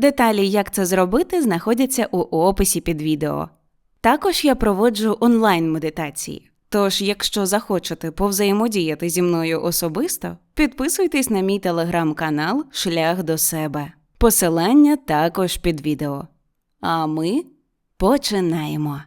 Деталі, як це зробити, знаходяться у описі під відео. Також я проводжу онлайн-медитації. Тож, якщо захочете повзаємодіяти зі мною особисто, підписуйтесь на мій телеграм-канал Шлях до себе. Посилання також під відео. А ми починаємо.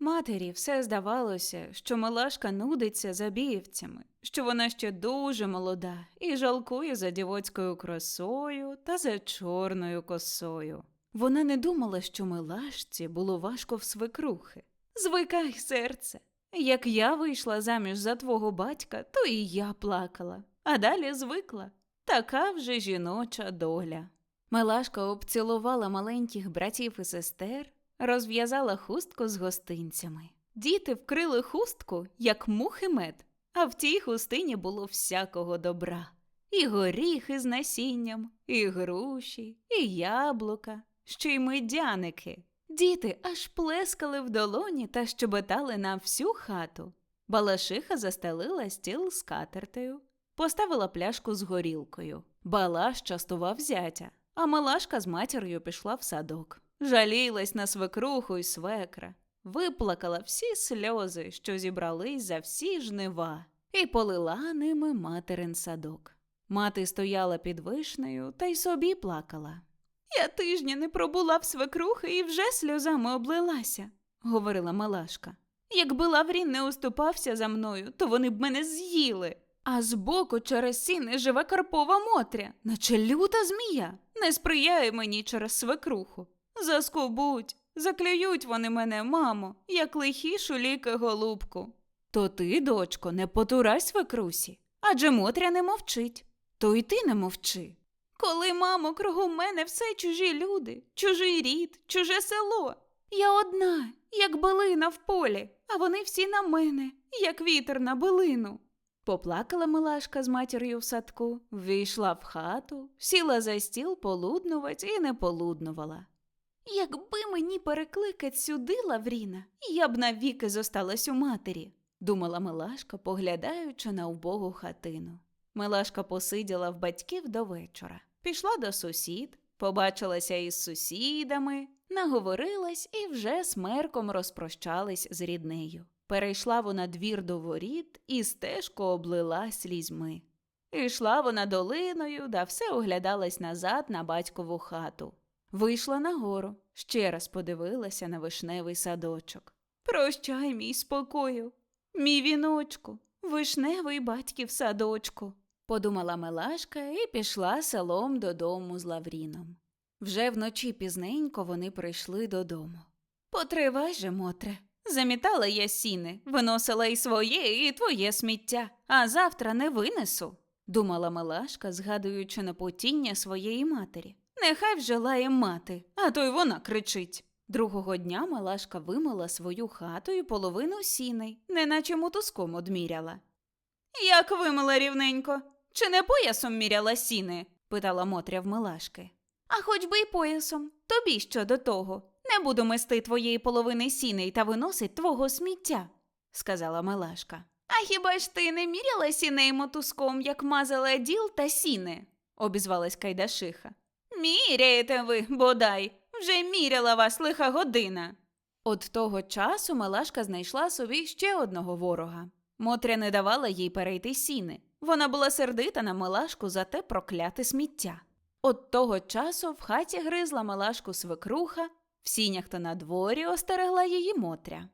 Матері все здавалося, що Милашка нудиться за біївцями, що вона ще дуже молода і жалкує за дівоцькою красою та за чорною косою. Вона не думала, що Милашці було важко в свекрухи. Звикай, серце. Як я вийшла заміж за твого батька, то і я плакала, а далі звикла. Така вже жіноча доля. Милашка обцілувала маленьких братів і сестер, розв'язала хустку з гостинцями. Діти вкрили хустку, як мухи мед, а в тій хустині було всякого добра. І горіхи з насінням, і груші, і яблука, ще й медяники. Діти аж плескали в долоні та щебетали на всю хату. Балашиха застелила стіл з катертею, поставила пляшку з горілкою. Балаш частував зятя, а Малашка з матір'ю пішла в садок. Жалілась на свекруху й свекра, виплакала всі сльози, що зібрались за всі жнива, і полила ними материн садок. Мати стояла під вишнею та й собі плакала. Я тижня не пробула в свекрухи і вже сльозами облилася, говорила Малашка. Якби Лаврін не уступався за мною, то вони б мене з'їли. А збоку через сіни живе Карпова Мотря, наче люта змія, не сприяє мені через свекруху. Заскубуть, заклюють вони мене, мамо, як лихі шуліки голубку. То ти, дочко, не потурай свекрусі, адже Мотря не мовчить, то й ти не мовчи. Коли, мамо, кругом мене все чужі люди, чужий рід, чуже село. Я одна, як билина в полі, а вони всі на мене, як вітер на билину. Поплакала Милашка з матір'ю в садку, ввійшла в хату, сіла за стіл полуднувать і не полуднувала. Якби мені перекликать сюди, Лавріна, я б навіки зосталась у матері, думала Милашка, поглядаючи на убогу хатину. Милашка посиділа в батьків до вечора, пішла до сусід, побачилася із сусідами, наговорилась і вже смерком розпрощались з ріднею. Перейшла вона двір до воріт і стежку облила слізьми. Ішла вона долиною, да все оглядалась назад на батькову хату. Вийшла нагору, ще раз подивилася на вишневий садочок. Прощай, мій спокою, мій віночку, вишневий батьків садочку, подумала Милашка і пішла селом додому з Лавріном. Вже вночі пізненько вони прийшли додому. Потривай же, Мотре. Замітала я сіни, виносила і своє, і твоє сміття, а завтра не винесу, думала Милашка, згадуючи напотіння своєї матері. Нехай вже лає мати, а то й вона кричить. Другого дня Малашка вимила свою хату і половину сіней, неначе мотузком одміряла. Як вимила рівненько? Чи не поясом міряла сіни? питала Мотря в Милашки. А хоч би й поясом, тобі що до того. Не буду мести твоєї половини сіней та виносить твого сміття, сказала Милашка. А хіба ж ти не міряла сіней мотузком, як мазала діл та сіни? обізвалась Кайдашиха. Міряєте ви, бодай, вже міряла вас лиха година. От того часу Малашка знайшла собі ще одного ворога. Мотря не давала їй перейти сіни. Вона була сердита на Малашку за те прокляте сміття. От того часу в хаті гризла Малашку свекруха, в сінях та на дворі остерегла її Мотря.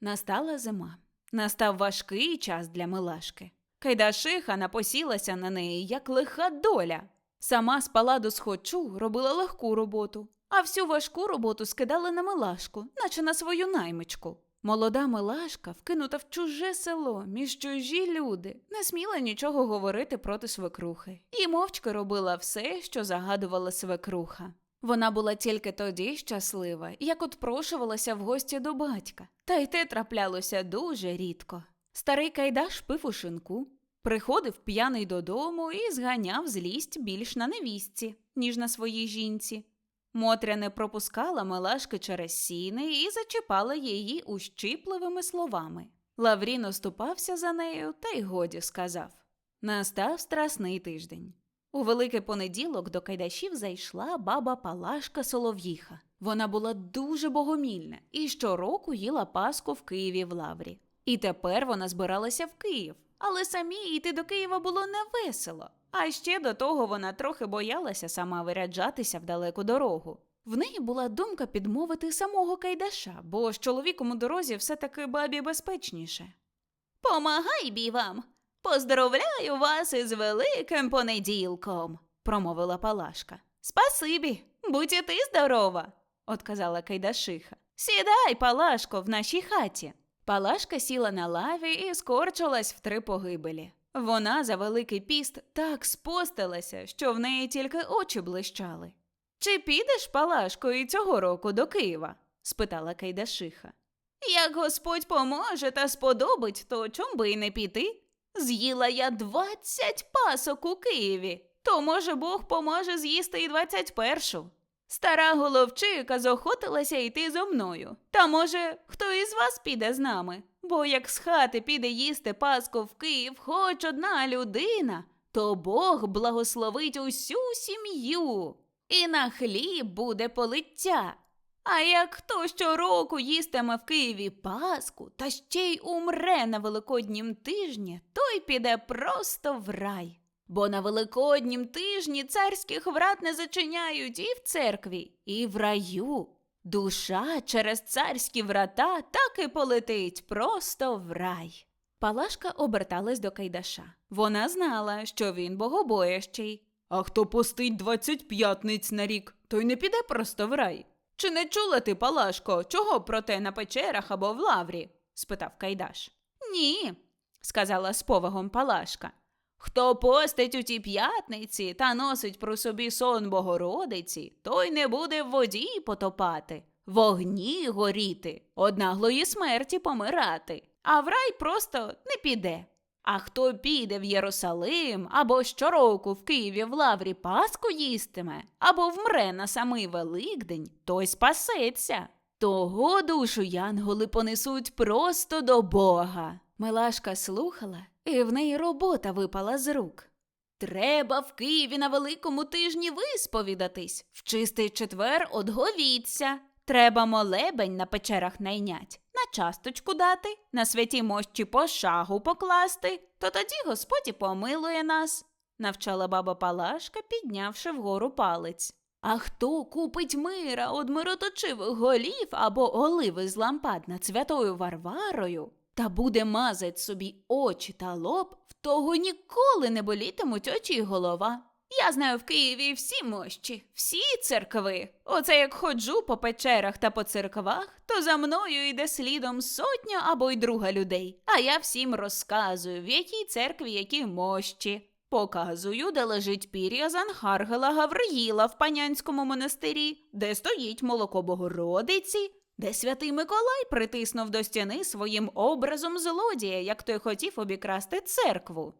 Настала зима. Настав важкий час для Милашки. Кайдашиха напосілася на неї, як лиха доля. Сама спала до схочу, робила легку роботу, а всю важку роботу скидала на Милашку, наче на свою наймичку. Молода Милашка, вкинута в чуже село, між чужі люди, не сміла нічого говорити проти свекрухи, і мовчки робила все, що загадувала свекруха. Вона була тільки тоді щаслива, як от прошувалася в гості до батька, та й те траплялося дуже рідко. Старий Кайдаш пив у шинку, приходив п'яний додому і зганяв злість більш на невістці, ніж на своїй жінці. Мотря не пропускала Милашки через сіни і зачіпала її ущипливими словами. Лаврін оступався за нею та й годі сказав. Настав страсний тиждень. У великий понеділок до кайдашів зайшла баба Палашка Солов'їха. Вона була дуже богомільна і щороку їла паску в Києві в лаврі. І тепер вона збиралася в Київ, але самій йти до Києва було невесело. А ще до того вона трохи боялася сама виряджатися в далеку дорогу. В неї була думка підмовити самого Кайдаша, бо з чоловіком у дорозі все таки бабі безпечніше. Помагай бі вам! Поздоровляю вас із великим понеділком, промовила Палашка. Спасибі, будь і ти здорова, отказала Кайдашиха. Сідай, Палашко, в нашій хаті. Палашка сіла на лаві і скорчилась в три погибелі. Вона за великий піст так спостилася, що в неї тільки очі блищали. Чи підеш, Палашко, і цього року до Києва? спитала Кайдашиха. Як Господь поможе та сподобить, то чом би й не піти? З'їла я двадцять пасок у Києві, то, може, Бог поможе з'їсти і двадцять першу. Стара головчика зохотилася йти зо мною. Та, може, хто із вас піде з нами? Бо як з хати піде їсти паску в Київ хоч одна людина, то Бог благословить усю сім'ю, і на хліб буде полиття. А як хто щороку їстиме в Києві паску та ще й умре на великоднім тижні, той піде просто в рай. Бо на великоднім тижні царських врат не зачиняють і в церкві, і в раю. Душа через царські врата так і полетить просто в рай. Палашка оберталась до Кайдаша. Вона знала, що він богобоящий. А хто постить двадцять п'ятниць на рік, той не піде просто в рай. Чи не чула ти, Палашко, чого про те на печерах або в лаврі? спитав Кайдаш. Ні, сказала з повагом Палашка. Хто постить у тій п'ятниці та носить про собі сон Богородиці, той не буде в воді потопати, вогні горіти, однаглої смерті помирати, а в рай просто не піде. А хто піде в Єрусалим або щороку в Києві в лаврі Паску їстиме, або вмре на самий Великдень, той спасеться. Того душу янголи понесуть просто до Бога. Милашка слухала, і в неї робота випала з рук. Треба в Києві на великому тижні висповідатись, в чистий четвер одговіться. Треба молебень на печерах найнять, на часточку дати, на святі мощі пошагу покласти, то тоді Господь і помилує нас, навчала баба Палашка, піднявши вгору палець. А хто купить мира од мироточивих голів або оливи з лампад над святою Варварою, та буде мазать собі очі та лоб, в того ніколи не болітимуть очі й голова. Я знаю в Києві всі мощі, всі церкви. Оце як ходжу по печерах та по церквах, то за мною йде слідом сотня або й друга людей. А я всім розказую, в якій церкві які мощі. Показую, де лежить пір'я Занхаргела Гавриїла в панянському монастирі, де стоїть молоко Богородиці, де святий Миколай притиснув до стіни своїм образом злодія, як той хотів обікрасти церкву.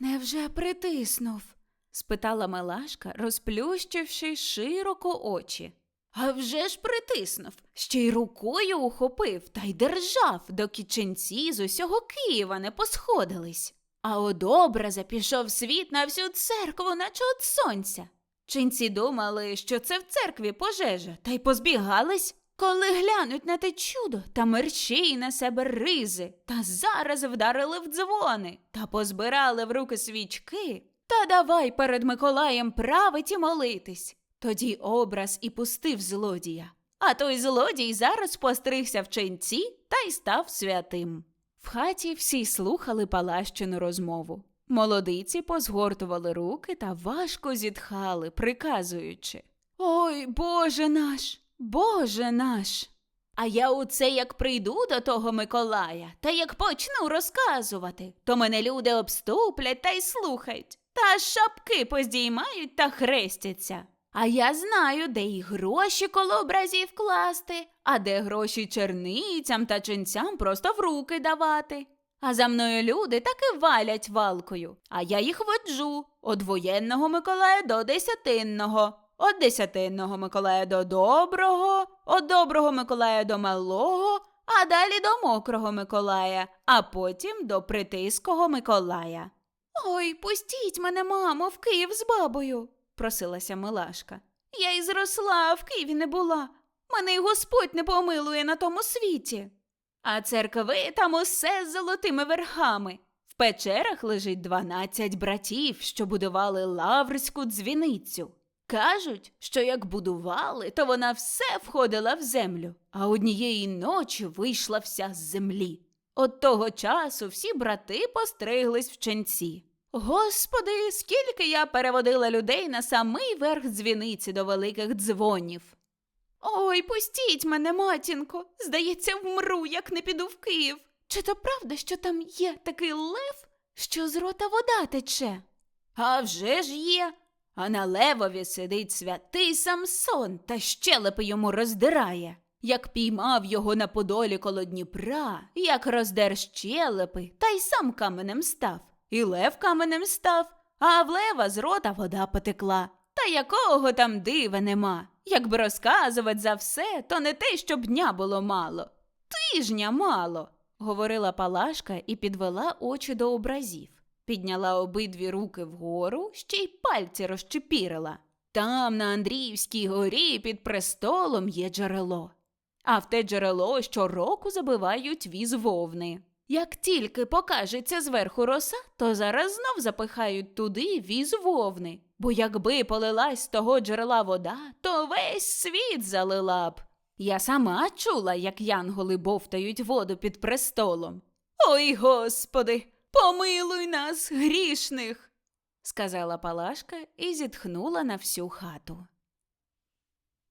Невже притиснув? спитала Мелашка, розплющивши широко очі. А вже ж притиснув, ще й рукою ухопив та й держав, доки ченці з усього Києва не посходились. А од образа пішов світ на всю церкву, наче от сонця. Ченці думали, що це в церкві пожежа, та й позбігались. Коли глянуть на те чудо та мерщій на себе ризи, та зараз вдарили в дзвони та позбирали в руки свічки, та давай перед Миколаєм править і молитись. Тоді образ і пустив злодія. А той злодій зараз постригся в ченці та й став святим. В хаті всі слухали палащину розмову. Молодиці позгортували руки та важко зітхали, приказуючи Ой, Боже наш, Боже наш. А я оце як прийду до того Миколая, та як почну розказувати, то мене люди обступлять та й слухають, та шапки поздіймають та хрестяться. А я знаю, де і гроші коло образів класти, а де гроші черницям та ченцям просто в руки давати. А за мною люди таки валять валкою, а я їх воджу од воєнного Миколая до десятинного, од десятинного Миколая до доброго, од доброго Миколая до малого, а далі до мокрого Миколая, а потім до притиского Миколая. Ой, пустіть мене, мамо, в Київ з бабою, просилася Милашка. Я й зросла, а в Києві не була. Мене й Господь не помилує на тому світі. А церкви там усе з золотими верхами. В печерах лежить дванадцять братів, що будували лаврську дзвіницю. Кажуть, що як будували, то вона все входила в землю, а однієї ночі вийшла вся з землі. От того часу всі брати постриглись в ченці. Господи, скільки я переводила людей на самий верх дзвіниці до великих дзвонів. Ой, пустіть мене, матінко. Здається, вмру, як не піду в Київ. Чи то правда, що там є такий лев, що з рота вода тече? А вже ж є. А на левові сидить святий Самсон та щелепи йому роздирає. Як піймав його на подолі коло Дніпра, як роздер щелепи, та й сам каменем став. І лев каменем став, а в лева з рота вода потекла. Та якого там дива нема. Якби розказувати за все, то не те, щоб дня було мало. Тижня мало, говорила Палашка і підвела очі до образів. Підняла обидві руки вгору, ще й пальці розчепірила. Там, на Андріївській горі, під престолом є джерело. А в те джерело щороку забивають віз вовни. Як тільки покажеться зверху роса, то зараз знов запихають туди віз вовни. Бо якби полилась з того джерела вода, то весь світ залила б. Я сама чула, як янголи бовтають воду під престолом. Ой, господи, помилуй нас, грішних, сказала Палашка і зітхнула на всю хату.